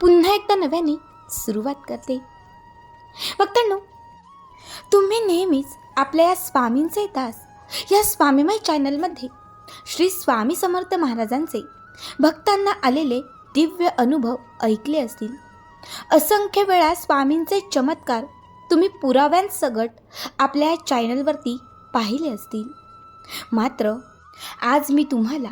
पुन्हा एकदा नव्याने सुरुवात करते. भक्तांनो तुम्ही नेहमीच आपल्या या स्वामींचे दास या स्वामीमय चॅनलमध्ये श्री स्वामी समर्थ महाराजांचे भक्तांना आलेले दिव्य अनुभव ऐकले असतील. असंख्य वेळा स्वामींचे चमत्कार तुम्ही पुराव्यांसकट आपल्या या चॅनलवरती पाहिले असतील. मात्र आज मी तुम्हाला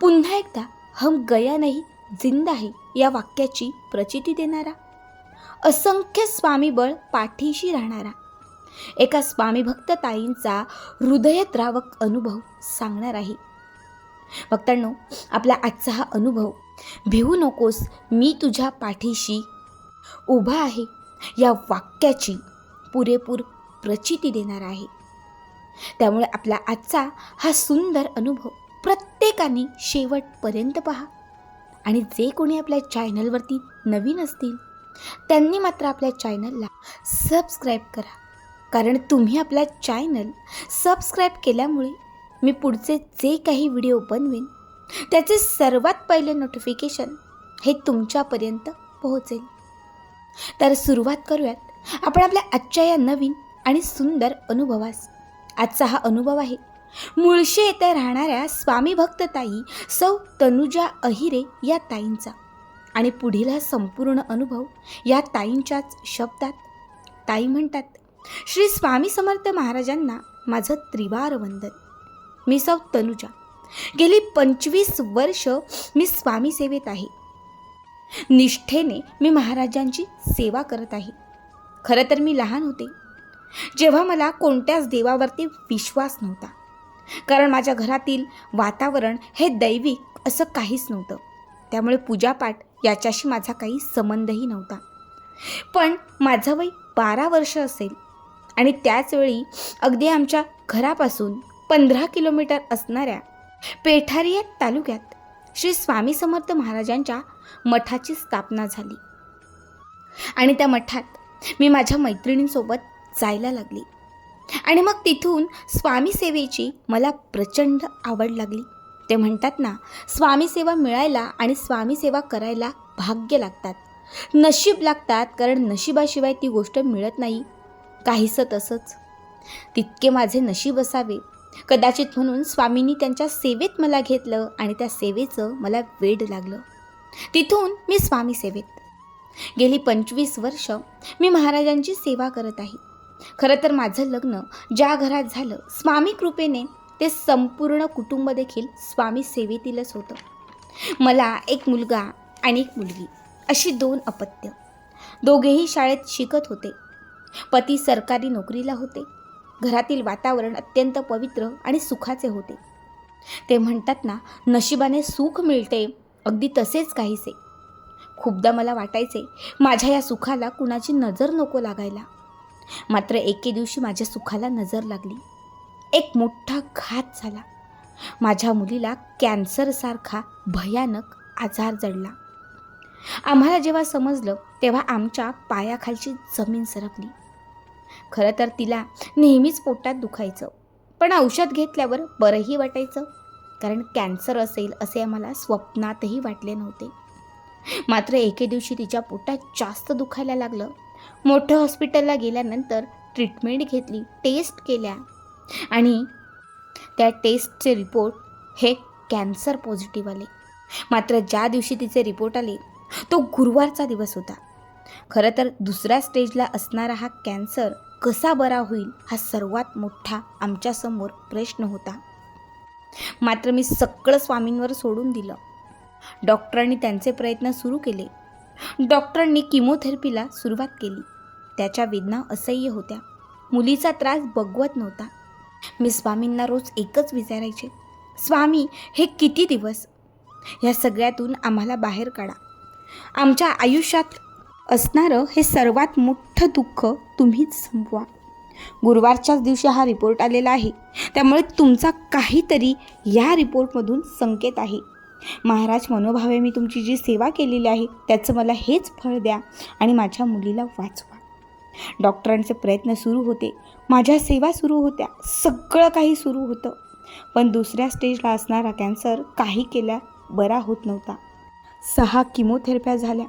पुन्हा एकदा हम गया नाही जिंदा आहे या वाक्याची प्रचिती देणारा. असंख्य स्वामीबळ पाठीशी राहणारा. एका स्वामीभक्त ताईंचा हृदयद्रावक अनुभव सांगणार आहे. भक्तांनो आपला आजचा हा अनुभव भिवू नकोस मी तुझ्या पाठीशी उभा आहे. या वाक्याची पुरेपूर प्रचिती देणार आहे. त्यामुळे आपला आजचा हा सुंदर अनुभव प्रत्येकाने शेवटपर्यंत पहा. आणि जे कोणी आपल्या चॅनलवरती नवीन असतील त्यांनी मात्र आपल्या चॅनलला सबस्क्राईब करा. कारण तुम्ही आपला चॅनल सबस्क्राईब केल्यामुळे मी पुढचे जे काही व्हिडिओ बनवेन त्याचे सर्वात पहिले नोटिफिकेशन हे तुमच्यापर्यंत पोहोचेल. तर सुरुवात करूयात. आपण आपल्या आजच्या या नवीन आणि सुंदर अनुभवास. आजचा हा अनुभव आहे मुळशी येथे राहणाऱ्या स्वामी भक्तताई सौ तनुजा अहिरे या ताईंचा. आणि पुढील हा संपूर्ण अनुभव या ताईंच्याच शब्दात. ताई म्हणतात श्री स्वामी समर्थ महाराजांना माझं त्रिवार वंदन मी सौ तनुजा. गेली पंचवीस वर्ष मी स्वामी सेवेत आहे. निष्ठेने मी महाराजांची सेवा करत आहे. खरं तर मी लहान होते. जेव्हा मला कोणत्याच देवावरती विश्वास नव्हता. कारण माझ्या घरातील वातावरण हे दैविक असं काहीच नव्हतं. त्यामुळे पूजापाठ याच्याशी माझा काही संबंधही नव्हता. पण माझं वय बारा वर्ष असेल आणि त्याचवेळी अगदी आमच्या घरापासून पंधरा किलोमीटर असणाऱ्या पेठारी या तालुक्यात श्री स्वामी समर्थ महाराजांच्या मठाची स्थापना झाली. आणि त्या मठात मी माझ्या मैत्रिणींसोबत जायला लागली. आणि मग तिथून स्वामीसेवेची मला प्रचंड आवड लागली. ते म्हणतात ना स्वामीसेवा मिळायला आणि स्वामीसेवा करायला भाग्य लागतात. नशीब लागतात कारण नशिबाशिवाय ती गोष्ट मिळत नाही. काहीसं तसंच. तितके माझे नशीब असावे. कदाचित म्हणून स्वामींनी त्यांच्या सेवेत मला घेतलं आणि त्या सेवेचं मला वेड लागलं. तिथून मी स्वामी सेवेत. गेली पंचवीस वर्ष मी महाराजांची सेवा करत आहे. खरं तर माझं लग्न ज्या घरात झालं स्वामी कृपेने ते संपूर्ण कुटुंब देखील स्वामी सेवेतीलच होतं. मला एक मुलगा आणि एक मुलगी अशी दोन अपत्य. दोघेही शाळेत शिकत होते. पती सरकारी नोकरीला होते. घरातील वातावरण अत्यंत पवित्र आणि सुखाचे होते. ते म्हणतात ना नशिबाने सुख मिळते अगदी तसेच काहीसे. खूपदा मला वाटायचे माझ्या या सुखाला कुणाची नजर नको लागायला. मात्र एके दिवशी माझ्या सुखाला नजर लागली. एक मोठा घात झाला. माझ्या मुलीला कॅन्सरसारखा भयानक आजार जडला. आम्हाला जेव्हा समजलं तेव्हा आमच्या पायाखालची जमीन सरकली. खरं तर तिला नेहमीच पोटात दुखायचं पण औषध घेतल्यावर बरंही वाटायचं कारण कॅन्सर असेल असे आम्हाला स्वप्नातही वाटले नव्हते. मात्र एके दिवशी तिच्या पोटात जास्त दुखायला लागलं. मोठं हॉस्पिटलला गेल्यानंतर ट्रीटमेंट घेतली टेस्ट केल्या आणि त्या टेस्टचे रिपोर्ट हे कॅन्सर पॉझिटिव्ह आले. मात्र ज्या दिवशी तिचे रिपोर्ट आले तो गुरुवारचा दिवस होता. खरं तर दुसऱ्या स्टेजला असणारा हा कॅन्सर कसा बरा होईल हा सर्वात मोठा आमच्यासमोर प्रश्न होता. मात्र मी सगळं स्वामींवर सोडून दिलं. डॉक्टरांनी त्यांचे प्रयत्न सुरू केले. डॉक्टरांनी किमोथेरपीला सुरुवात केली. त्याच्या वेदना असह्य होत्या. मुलीचा त्रास बघवत नव्हता. मी स्वामींना रोज एकच विचारायचे स्वामी हे किती दिवस? या सगळ्यातून आम्हाला बाहेर काढा. आमच्या आयुष्यात असणारं हे सर्वात मोठं दुःख तुम्हीच संपवा. गुरुवारच्याच दिवशी हा रिपोर्ट आलेला आहे. त्यामुळे तुमचा काहीतरी या रिपोर्टमधून संकेत आहे. महाराज मनोभावे मी तुमची जी सेवा केलेली आहे त्याचं मला हेच फळ द्या आणि माझ्या मुलीला वाचवा. डॉक्टरांचे प्रयत्न सुरू होते. माझ्या सेवा सुरू होत्या. सगळं काही सुरू होतं. पण दुसऱ्या स्टेजला असणारा कॅन्सर काही केल्या बरा होत नव्हता. सहा किमोथेरप्या झाल्या.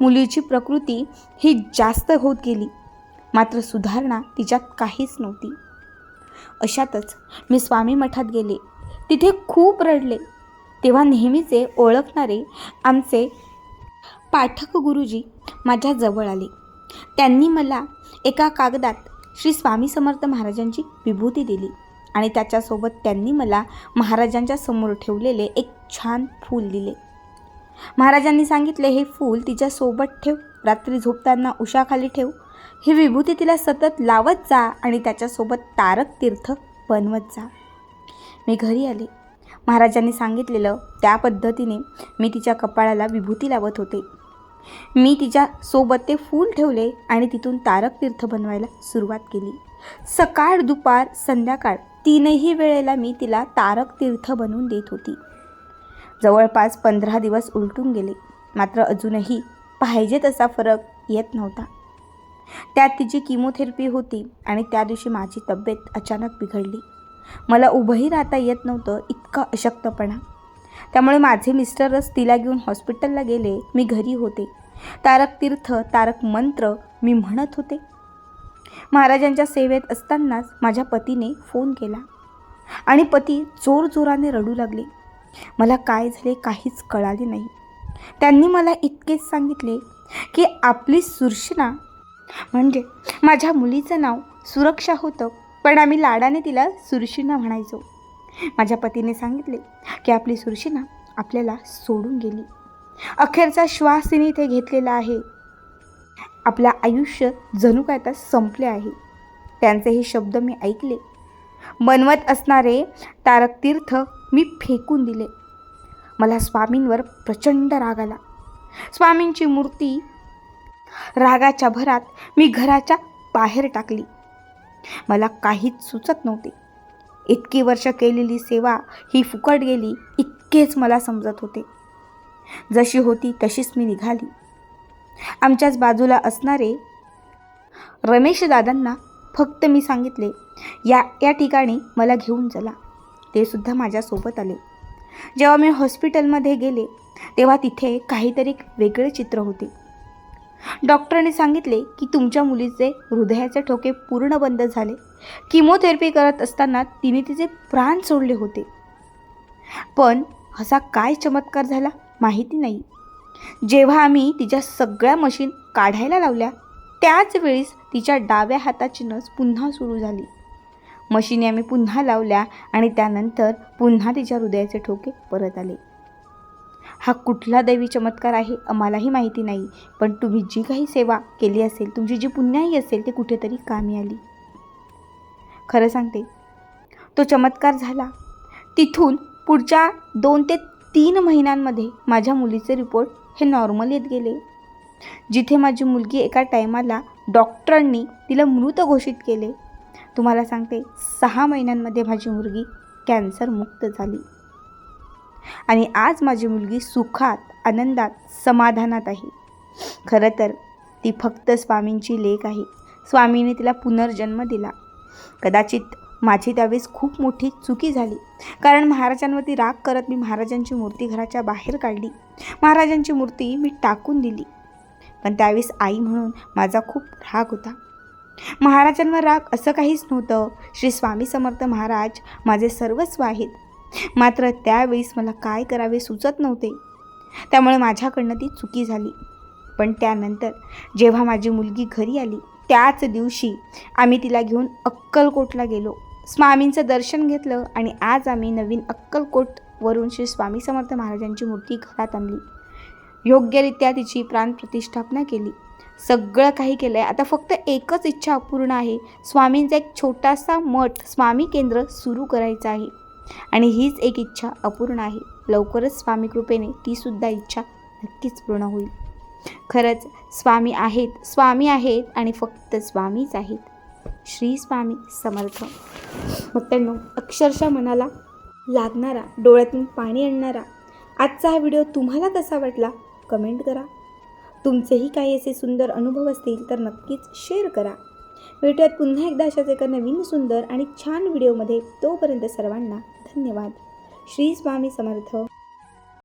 मुलीची प्रकृती ही जास्त होत गेली. मात्र सुधारणा तिच्यात काहीच नव्हती. अशातच मी स्वामी मठात गेले. तिथे खूप रडले. तेव्हा नेहमीचे ओळखणारे आमचे पाठक गुरुजी माझ्या जवळ आले. त्यांनी मला एका कागदात श्री स्वामी समर्थ महाराजांची विभूती दिली आणि त्याच्यासोबत त्यांनी मला महाराजांच्या समोर ठेवलेले एक छान फूल दिले. महाराजांनी सांगितले हे फूल तिच्यासोबत ठेव रात्री झोपताना उशाखाली ठेव. ही विभूती तिला सतत लावत जा आणि त्याच्यासोबत तारक तीर्थ बनवत जा. मी घरी आले. महाराजांनी सांगितलेलं त्या पद्धतीने मी तिच्या कपाळाला विभूती लावत होते. मी तिच्या सोबत ते फूल ठेवले आणि तिथून तारक तीर्थ बनवायला सुरुवात केली. सकाळ दुपार संध्याकाळ तीनही वेळेला मी तिला तारक तीर्थ बनवून देत होती. जवळपास पंधरा दिवस उलटून गेले. मात्र अजूनही पाहिजे तसा फरक येत नव्हता. त्यात तिची किमोथेरपी होती आणि त्या दिवशी माझी तब्येत अचानक बिघडली. मला उभंही राहता येत नव्हतं इतका अशक्तपणा. त्यामुळे माझे मिस्टरच तिला घेऊन हॉस्पिटलला गेले. मी घरी होते. तारक तीर्थ तारक मंत्र मी म्हणत होते. महाराजांच्या सेवेत असतानाच माझ्या पतीने फोन केला. आणि पती जोरजोराने रडू लागले. मला काय झाले काहीच कळाले नाही. त्यांनी मला इतकेच सांगितले की आपली सुरक्षणा म्हणजे माझ्या मुलीचं नाव सुरक्षा होतं. पण आम्ही लाडाने तिला सुरशिना म्हणायचो. माझ्या पतीने सांगितले की आपली सुरशिना आपल्याला सोडून गेली. अखेरचा श्वास तिने इथे घेतलेला आहे. आपलं आयुष्य जणू काय आता संपले आहे. त्यांचे हे शब्द मी ऐकले. बनवत असणारे तारक तीर्थ मी फेकून दिले. मला स्वामींवर प्रचंड राग आला. स्वामींची मूर्ती रागाच्या भरात मी घराच्या बाहेर टाकली. मला काहीच सुचत नव्हते. इतकी वर्ष केलेली सेवा ही फुकट गेली इतकेच मला समजत होते. जशी होती तशीच मी निघाली. आमच्याच बाजूला असणारे रमेश दादांना फक्त मी सांगितले या या ठिकाणी मला घेऊन चला. ते सुद्धा माझ्यासोबत आले. जेव्हा मी हॉस्पिटलमध्ये गेले तेव्हा तिथे काहीतरी वेगळे चित्र होते. डॉक्टरांनी सांगितले की तुमच्या मुलीचे हृदयाचे ठोके पूर्ण बंद झाले. किमोथेरपी करत असताना तिने तिचे प्राण सोडले होते. पण असा काय चमत्कार झाला माहिती नाही. जेव्हा आम्ही तिच्या सगळ्या मशीन काढायला लावल्या त्याच वेळेस तिच्या डाव्या हाताची नस पुन्हा सुरू झाली. मशीने आम्ही पुन्हा लावल्या आणि त्यानंतर पुन्हा तिच्या हृदयाचे ठोके परत आले. हा कुठला दैवी चमत्कार आहे आम्हालाही माहिती नाही पण तुम्ही जी काही सेवा केली असेल तुमची जी पुण्याही असेल ते कुठेतरी कामी आली खरं सांगते तो चमत्कार झाला. तिथून पुढच्या दोन ते तीन महिन्यांमध्ये माझ्या मुलीचे रिपोर्ट हे नॉर्मल येत गेले. जिथे माझी मुलगी एका टायमाला डॉक्टरांनी तिला मृत घोषित केले. तुम्हाला सांगते सहा महिन्यांमध्ये माझी मुलगी कॅन्सरमुक्त झाली. आणि आज माझी मुलगी सुखात आनंदात समाधानात आहे. खरं तर ती फक्त स्वामींची लेख आहे. स्वामीने तिला पुनर्जन्म दिला. कदाचित माझी त्यावेळेस खूप मोठी चुकी झाली. कारण महाराजांवरती राग करत मी महाराजांची मूर्ती घराच्या बाहेर काढली. महाराजांची मूर्ती मी टाकून दिली. पण त्यावेळेस आई म्हणून माझा खूप राग होता. महाराजांवर राग असं काहीच नव्हतं. श्री स्वामी समर्थ महाराज माझे सर्वस्व आहेत. मात्र त्यावेळेस मला काय करावे सुचत नव्हते. त्यामुळे माझ्याकडनं ती चुकी झाली. पण त्यानंतर जेव्हा माझी मुलगी घरी आली त्याच दिवशी आम्ही तिला घेऊन अक्कलकोटला गेलो. स्वामींचं दर्शन घेतलं आणि आज आम्ही नवीन अक्कलकोटवरून श्री स्वामी समर्थ महाराजांची मूर्ती घरात आणली. योग्यरित्या तिची प्राणप्रतिष्ठापना केली. सगळं काही केलं आहे आता फक्त एकच इच्छा अपूर्ण आहे. स्वामींचा एक छोटासा मठ स्वामी केंद्र सुरू करायचं आहे. आणि हीच एक इच्छा अपूर्ण आहे. लवकरच स्वामी कृपेने तीसुद्धा इच्छा नक्कीच पूर्ण होईल. खरंच स्वामी आहेत स्वामी आहेत आणि फक्त स्वामीच आहेत. श्री स्वामी समर्थ. मग त्यांना अक्षरशः मनाला लागणारा डोळ्यातून पाणी आणणारा आजचा हा व्हिडिओ तुम्हाला कसा वाटला? कमेंट करा. तुमचेही काही असे सुंदर अनुभव असतील तर नक्कीच शेअर करा. भेटूयात पुन्हा एकदा अशाच एका नवीन सुंदर आणि छान व्हिडिओमध्ये. तोपर्यंत सर्वांना धन्यवाद. श्री स्वामी समर्थ.